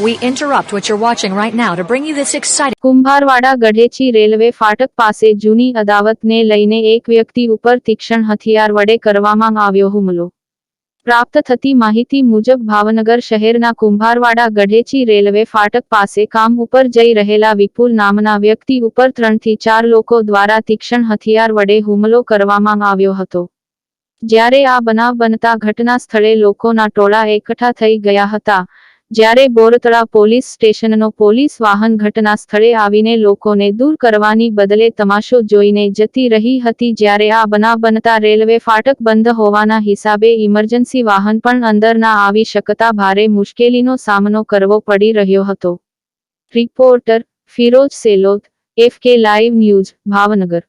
We interrupt what you're watching right now to bring you this exciting Kumbharwada Gadhechi railway ફાટક પાસે જૂની અદાવતને લઈને એક વ્યક્તિ ઉપર તીક્ષ્ણ હથિયાર વડે કરવામાં આવ્યો હુમલો. પ્રાપ્ત થતી માહિતી મુજબ ભાવનગર શહેરના કુંભારવાડા ગઢેચી રેલવે ફાટક પાસે કામ ઉપર જઈ રહેલા વિપુલ નામના વ્યક્તિ ઉપર ત્રણથી ચાર લોકો દ્વારા તીક્ષ્ણ હથિયાર વડે હુમલો કરવામાં આવ્યો હતો. જ્યારે આ બનાવ બનતા ઘટના સ્થળે લોકોના ટોળા એકઠા થઈ ગયા હતા જ્યારે બોરતળા પોલીસ સ્ટેશનનો પોલીસ વાહન ઘટના સ્થળે આવીને લોકોને દૂર કરવાની બદલે તમાશો જોઈને જતી રહી હતી જ્યારે આ બનાવ બનતા રેલવે ફાટક બંધ હોવાના હિસાબે ઇમરજન્સી વાહન પણ અંદર ના આવી શકતા ભારે મુશ્કેલીનો સામનો કરવો પડી રહ્યો હતો. Reporter Firoz Selot, F K live news, Bhavnagar.